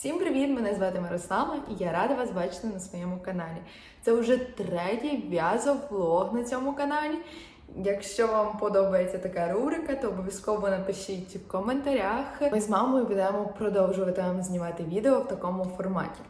Всім привіт! Мене звати Мирослава і я рада вас бачити на своєму каналі. Це вже третій в'язовлог на цьому каналі. Якщо вам подобається така рубрика, то обов'язково напишіть в коментарях. Ми з мамою будемо продовжувати вам знімати відео в такому форматі.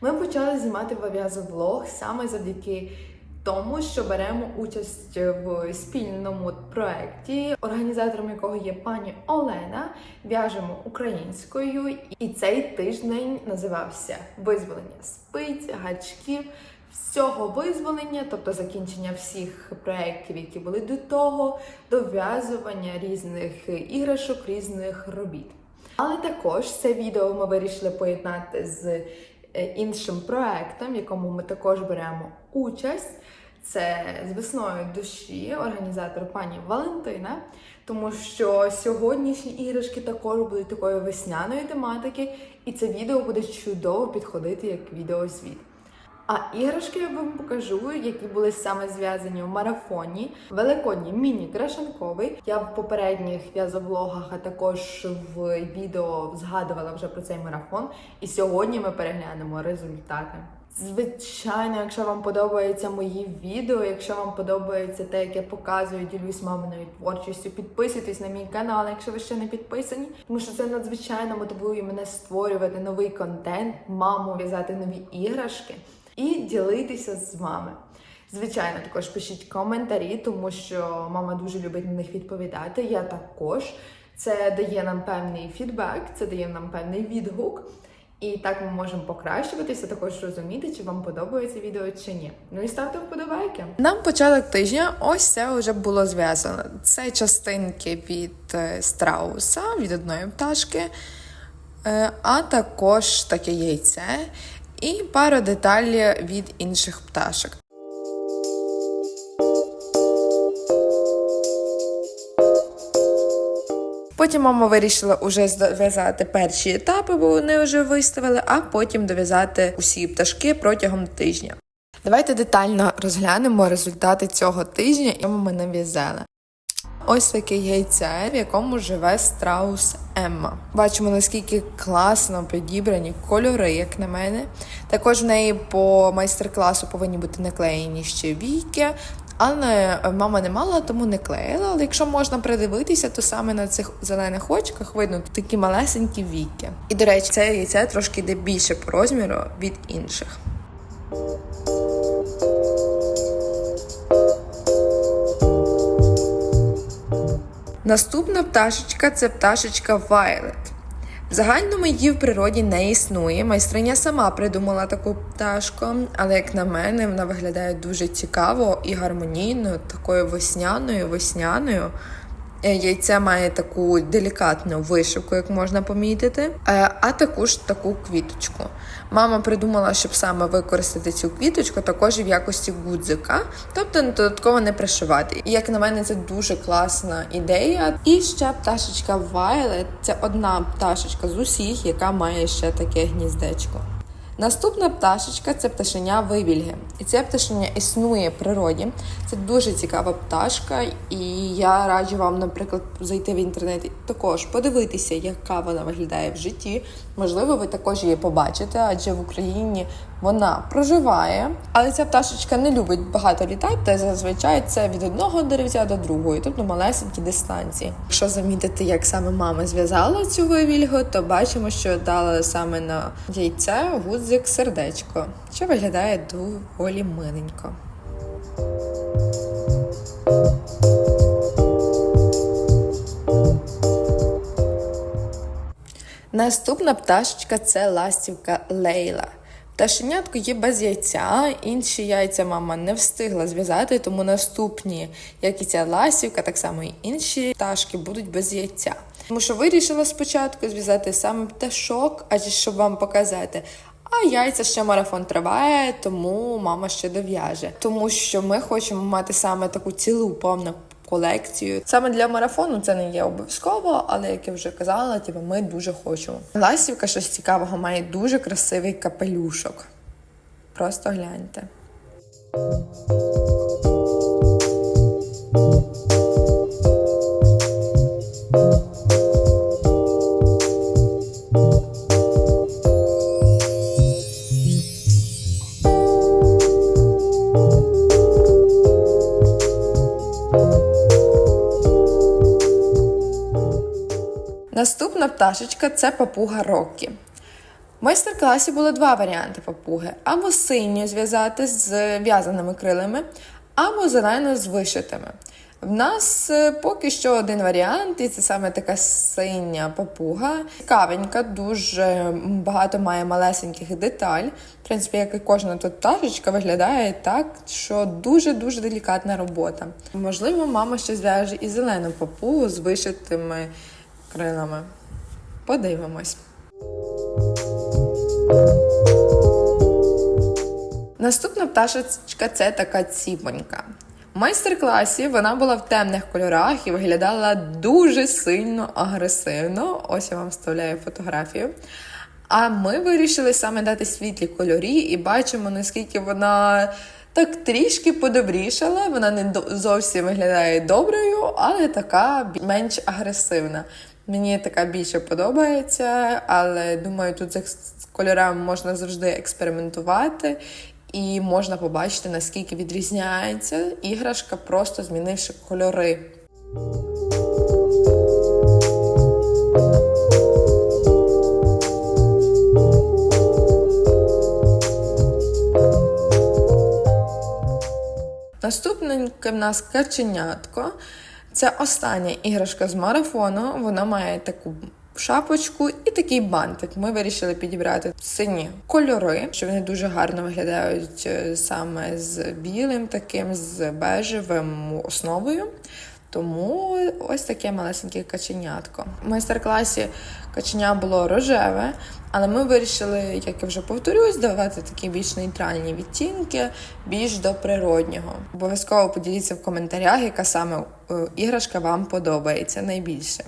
Ми почали знімати в'язовлог саме завдяки тому, що беремо участь в спільному проєкті, організатором якого є пані Олена. В'яжемо українською, і цей тиждень називався Визволення спиць, гачків, всього визволення, тобто закінчення всіх проєктів, які були до того, дов'язування різних іграшок, різних робіт. Але також це відео ми вирішили поєднати з іншим проектом, в якому ми також беремо участь. Це з весною душі, організатор пані Валентина, тому що сьогоднішні іграшки також будуть такої весняної тематики, і це відео буде чудово підходити як відеозвіт. А іграшки я вам покажу, які були саме зв'язані в марафоні. Великодній міні-крашанковий. Я в попередніх в'язоблогах, а також в відео згадувала вже про цей марафон. І сьогодні ми переглянемо результати. Звичайно, якщо вам подобаються мої відео, якщо вам подобається те, як я показую, ділюсь маминою творчістю, підписуйтесь на мій канал, якщо ви ще не підписані, тому що це надзвичайно мотивує мене створювати новий контент, маму в'язати нові іграшки і ділитися з вами. Звичайно, також пишіть коментарі, тому що мама дуже любить на них відповідати. Я також. Це дає нам певний фідбек, це дає нам певний відгук. І так ми можемо покращуватися, також розуміти, чи вам подобається відео чи ні. Ну і ставте вподобайки. Нам початок тижня ось це вже було зв'язано. Це частинки від е, страуса, від одної пташки, е, а також таке яйце і пара деталей від інших пташок. Потім мама вирішила уже зв'язати перші етапи, бо вони вже виставили, а потім дов'язати усі пташки протягом тижня. Давайте детально розглянемо результати цього тижня, якому ми нав'язали. Ось таке яйце, в якому живе страус Емма. Бачимо, наскільки класно підібрані кольори, як на мене. Також в неї по майстер-класу повинні бути наклеєні ще війки. Але мама не мала, тому не клеїла. Але якщо можна придивитися, то саме на цих зелених очках видно такі малесенькі віки. І, до речі, це яйце трошки йде більше по розміру від інших. Наступна пташечка це пташечка Violet. В загальному її в природі не існує. Майстриня сама придумала таку пташку, але, як на мене, вона виглядає дуже цікаво і гармонійно, такою весняною, весняною. Е, Яйце має таку делікатну вишивку, як можна помітити, е, а також таку квіточку. Мама придумала, щоб саме використати цю квіточку також і в якості гудзика, тобто додатково не пришивати. І як на мене, це дуже класна ідея. І ще пташечка Violet – це одна пташечка з усіх, яка має ще таке гніздечко. Наступна пташечка це пташеня вивільги. І ця пташеня існує в природі. Це дуже цікава пташка, і я раджу вам, наприклад, зайти в інтернет і також подивитися, яка вона виглядає в житті. Можливо, ви також її побачите, адже в Україні вона проживає, але ця пташечка не любить багато літати, та зазвичай це від одного деревця до другої, тобто малесенькі дистанції. Якщо замітити, як саме мама зв'язала цю вивільгу, то бачимо, що дала саме на яйце гудзик сердечко, що виглядає доволі миленько. Наступна пташечка це ластівка Лейла. Пташенятко є без яйця, інші яйця мама не встигла зв'язати, тому наступні, як і ця ластівка, так само і інші пташки будуть без яйця. Тому що вирішила спочатку зв'язати саме пташок, адже щоб вам показати. А яйця ще марафон триває, тому мама ще дов'яже. Тому що ми хочемо мати саме таку цілу повну колекцію. Саме для марафону це не є обов'язково, але як я вже казала, типу, ми дуже хочемо. Ластівка щось цікавого має дуже красивий капелюшок. Просто гляньте. Пташечка це папуга Роккі. В майстер-класі було два варіанти папуги: або синю зв'язати з в'язаними крилами, або зелено з вишитими. В нас е, поки що один варіант, і це саме така синя папуга. Цікавенька, дуже багато має малесеньких деталь. В принципі, як і кожна тут пташечка, виглядає так, що дуже-дуже делікатна робота. Можливо, мама ще зв'яже і зелену папугу з вишитими крилами. Подивимось. Наступна пташечка це така ціпонька. В майстер-класі вона була в темних кольорах і виглядала дуже сильно агресивно. Ось я вам вставляю фотографію. А ми вирішили саме дати світлі кольорі і бачимо, наскільки вона так трішки подобрішала. Вона не зовсім виглядає доброю, але така менш агресивна. Мені така більше подобається, але думаю, тут з кольорами можна завжди експериментувати. І можна побачити, наскільки відрізняється іграшка, просто змінивши кольори. Наступненьке в нас каченятко. Це остання іграшка з марафону. Вона має таку шапочку і такий бантик. Ми вирішили підібрати сині кольори, що вони дуже гарно виглядають е, саме з білим, таким з бежевим основою. Тому ось таке малесеньке каченятко. В майстер-класі каченя було рожеве, але ми вирішили, як я вже повторюсь, давати такі більш нейтральні відтінки, більш до природнього. Обов'язково поділіться в коментарях, яка саме е, іграшка вам подобається найбільше.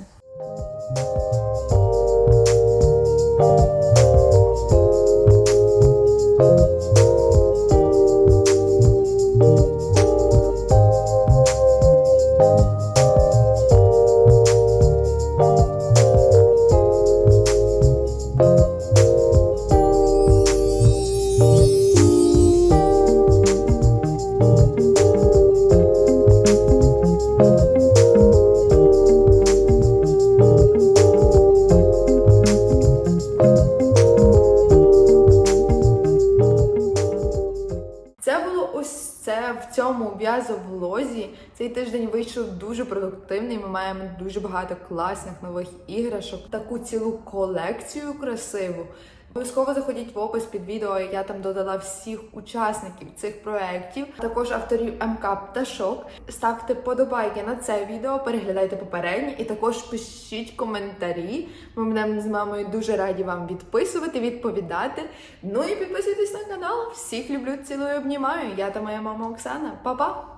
Цей тиждень вийшов дуже продуктивний. Ми маємо дуже багато класних нових іграшок, таку цілу колекцію красиву. Обов'язково заходіть в опис під відео. Я там додала всіх учасників цих проєктів, також авторів МК Пташок. Ставте подобайки на це відео, переглядайте попередні і також пишіть коментарі. Ми будемо з мамою дуже раді вам відписувати, відповідати. Ну і підписуйтесь на канал. Всіх люблю, цілую, обнімаю. Я та моя мама Оксана. Па-па!